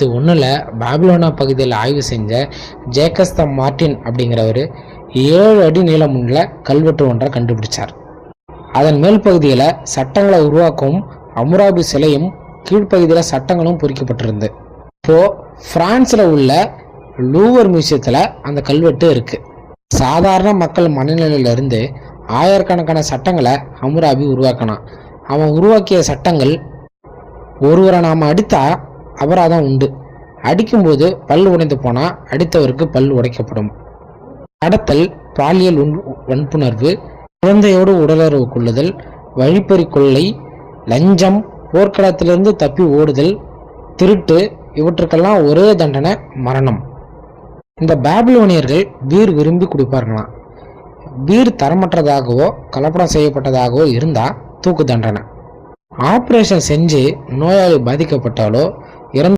ஆயிரத்தி ஒன்றில் பாபிலோனா பகுதியில் ஆய்வு செஞ்ச ஜேக்கஸ்த மார்டின் அப்படிங்கிறவர் ஏழு அடி நீளமுள்ள கல்வெட்டு ஒன்றை கண்டுபிடிச்சார். அதன் மேல் பகுதியில் சட்டங்களை உருவாக்கும் அமுராபி சிலையும் கீழ்ப்பகுதியில் சட்டங்களும் பொறிக்கப்பட்டிருந்து. இப்போ பிரான்ஸில் உள்ள லூவர் மியூசியத்தில் அந்த கல்வெட்டு இருக்கு. சாதாரண மக்கள் மனநிலையிலிருந்து ஆயிரக்கணக்கான சட்டங்களை அமுராபி உருவாக்கினான். அவன் உருவாக்கிய சட்டங்கள் ஒருவரை நாம் அடித்தா அபராதம் உண்டு. அடிக்கும்போது பல் உடைந்து போனால் அடித்தவருக்கு பல் உடைக்கப்படும். கடத்தல் பாலியல் வன்புணர்வு குழந்தையோடு உடலுறவு கொள்ளுதல் வழிப்பறி கொள்ளை லஞ்சம் போர்க்களத்திலிருந்து தப்பி ஓடுதல் திருட்டு இவற்றுக்கெல்லாம் ஒரே தண்டனை மரணம். இந்த பாபிலோனியர்கள் பீர் விரும்பி குடிப்பார்களாம். பீர் தரமற்றதாகவோ கலப்படம் செய்யப்பட்டதாகவோ இருந்தால் தூக்கு தண்டனை. ஆப்ரேஷன் செஞ்சு நோயாளி பாதிக்கப்பட்டாலோ